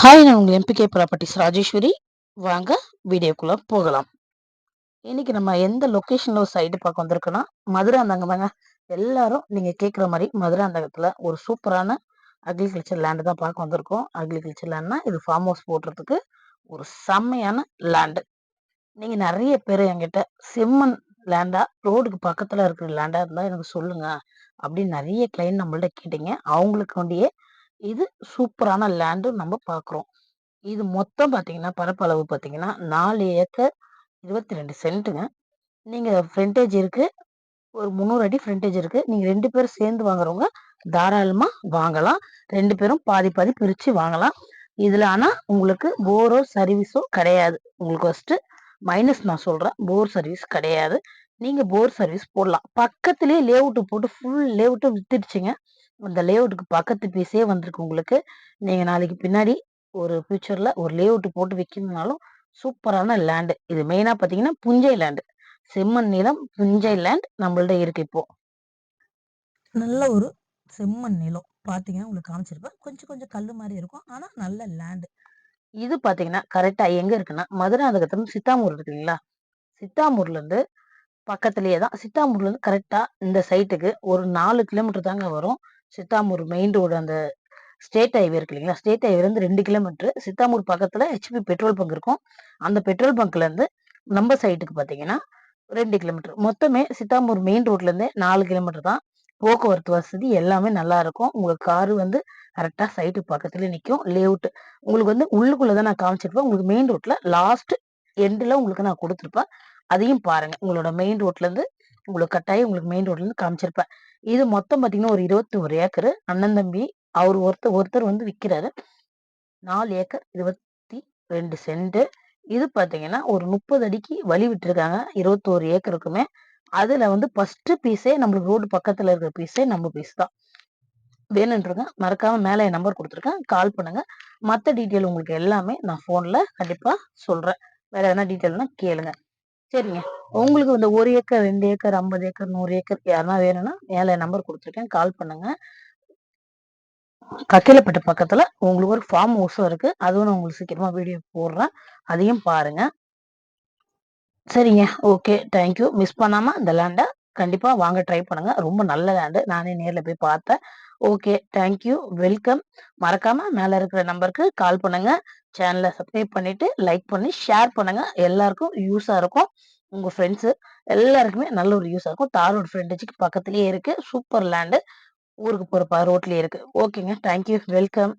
Hi நான் உங்கள் MBK properties Rajeswari. வாங்க வீடியோக்குள்ளே போகலாம். இன்னைக்கு நம்ம எந்த லொக்கேஷனில் ஒரு சைடு பார்க்க வந்திருக்கோன்னா மதுராந்தகம் தாங்க எல்லாரும் நீங்கள் கேட்குற மாதிரி மதுரை அந்தகத்தில் ஒரு சூப்பரான அக்ரிகல்ச்சர் லேண்டு தான் பார்க்க வந்திருக்கோம். அக்ரிகல்ச்சர் லேண்ட்னா இது ஃபார்ம் ஹவுஸ் போடுறதுக்கு ஒரு செம்மையான லேண்டு நீங்கள் நிறைய பேர் என்கிட்ட செம்மண் லேண்டா ரோடுக்கு பக்கத்தில் இருக்கிற லேண்டாக இருந்தால் எனக்கு சொல்லுங்க அப்படின்னு நிறைய கிளைண்ட் நம்மள்ட்ட கேட்டீங்க. அவங்களுக்கு வேண்டியே இது சூப்பரான லேண்டும் நம்ம பார்க்குறோம். இது மொத்தம் பார்த்தீங்கன்னா, பரப்பளவு பார்த்தீங்கன்னா, நாலு ஏக்கர் இருபத்தி ரெண்டு சென்ட்டுங்க. நீங்கள் ஃப்ரண்டேஜ் இருக்கு. ஒரு முந்நூறு அடி ஃப்ரண்டேஜ் இருக்கு. நீங்கள் ரெண்டு பேரும் சேர்ந்து வாங்குறவங்க தாராளமாக வாங்கலாம். ரெண்டு பேரும் பாதி, பாதி பிரித்து வாங்கலாம். இதில் ஆனால் உங்களுக்கு போரோ, சர்வீஸோ கிடையாது. உங்களுக்கு ஃபஸ்ட்டு மைனஸ் நான் சொல்கிறேன் போர் சர்வீஸ் கிடையாது. நீங்கள் போர் சர்வீஸ் போடலாம். பக்கத்துலேயே லேவுட்டு போட்டு ஃபுல் லேவுட்டு வித்துடுச்சுங்க. அந்த லேஅவுட்டுக்கு பக்கத்து பீஸே வந்திருக்கு உங்களுக்கு. நீங்க நாளைக்கு பின்னாடி ஒரு ஃபியூச்சர்ல ஒரு லேஅவுட் போட்டு விக்கணும்னாலும் சூப்பரான லேண்டு. இது மெயினா பார்த்தீங்கன்னா, புஞ்சை லேண்டு. செம்மண் நிலம், புஞ்சை லேண்ட் நம்மள்ட்ட இருக்கு இப்போ. நல்ல ஒரு செம்மண் நிலம். பார்த்தீங்கன்னா, உங்களுக்கு காமிச்சிருப்பேன். கொஞ்சம் கொஞ்சம் கல்லு மாரி இருக்கும். ஆனா நல்ல லேண்டு. இது பார்த்தீங்கன்னா, கரெக்ட்டா எங்க இருக்குன்னா, மதுராந்தகத்துல சித்தாமூர் இருக்கு இல்லைங்களா? சித்தாமூர்லேருந்து பக்கத்திலேயே தான். சித்தாமூர்லேருந்து கரெக்ட்டா இந்த சைட்டுக்கு ஒரு 4 கிலோமீட்டர் தாங்க வரும். சித்தாமூர் மெயின் ரோடு அந்த ஸ்டேட் ஹைவே இருக்கு இல்லைங்களா? State ஹைவேலேருந்து 2 kilometre. சித்தாமூர் பக்கத்தில் ஹெச்பி பெட்ரோல் பங்க் இருக்கும். அந்த பெட்ரோல் பங்க்லேருந்து நம்ம சைட்டுக்கு பார்த்தீங்கன்னா ரெண்டு கிலோமீட்டர். மொத்தமே சித்தாமூர் மெயின் ரோட்லேருந்தே நாலு கிலோமீட்டர் தான். போக்குவரத்து வசதி எல்லாமே நல்லா இருக்கும். உங்களுக்கு காரு வந்து கரெக்டாக சைட்டு பக்கத்தில் நிற்கும் லேஅவுட் உங்களுக்கு வந்து உள்ளுக்குள்ளே தான் நான் காமிச்சிருப்பேன். உங்களுக்கு மெயின் ரோட்டில் லாஸ்ட் எண்டில் உங்களுக்கு நான் கொடுத்துருப்பேன் அதையும் பாருங்கள் உங்களோட மெயின் ரோட்லேருந்து உங்களுக்கு கட்டாயம் உங்களுக்கு மெயின் ரோட்லேருந்து காமிச்சிருப்பேன். இது மொத்தம் பார்த்தீங்கன்னா, ஒரு இருபத்தி ஒரு ஏக்கர் அண்ணன், தம்பி அவர் ஒருத்தர் ஒருத்தர் வந்து விற்கிறாரு நாலு ஏக்கர் 22 சென்ட்டு. இது பார்த்தீங்கன்னா, ஒரு 30 அடிக்கு வழி விட்டுருக்காங்க. 21 ஏக்கருக்குமே. அதில் வந்து ஃபர்ஸ்ட்டு பீஸே நம்மளுக்கு ரோடு பக்கத்தில் இருக்கிற பீஸே நம்ம பீஸ் தான். வேணுன்றங்க மறக்காமல் மேலே என் நம்பர் கொடுத்துருக்கேன் கால் பண்ணுங்கள் மற்ற டீட்டெயில் உங்களுக்கு எல்லாமே நான் ஃபோனில் கண்டிப்பாக சொல்கிறேன் வேறு எதனா டீட்டெயில்னா கேளுங்க. சரிங்க. உங்களுக்கு இந்த ஒரு ஏக்கர், ரெண்டு ஏக்கர், 50 ஏக்கர், நூறு ஏக்கர் யாருனா வேணும்னா மேலே நம்பர் கொடுத்துருக்கேன் கால் பண்ணுங்க. கக்கிலப்பட்டு பக்கத்துல உங்களுக்கு ஒரு ஃபார்ம் ஹவுஸும் இருக்கு. அதுவும் நான் உங்களுக்கு சீக்கிரமா வீடியோ போடுறேன். அதையும் பாருங்க. சரிங்க. ஓகே. Thank you. மிஸ் பண்ணாம இந்த லேண்டை கண்டிப்பா வாங்க ட்ரை பண்ணுங்க. ரொம்ப நல்ல லேண்டு. நானே நேர்ல போய் பார்த்தேன். ஓகே. Thank you. வெல்கம். மறக்காம மேல இருக்கிற நம்பருக்கு கால் பண்ணுங்க. சேனலை சப்ஸ்கிரைப் பண்ணிட்டு, லைக் பண்ணி, ஷேர் பண்ணுங்க. எல்லாருக்கும் யூஸாக இருக்கும். உங்க ஃப்ரெண்ட்ஸு எல்லாருக்குமே நல்ல ஒரு யூஸாக இருக்கும். தார் ரோட் பக்கத்துலேயே இருக்குது இருக்கு. Super land. ஊருக்கு போற ரோட்லேயே ரோட்லயே இருக்கு. ஓகேங்க. Thank you. வெல்கம்.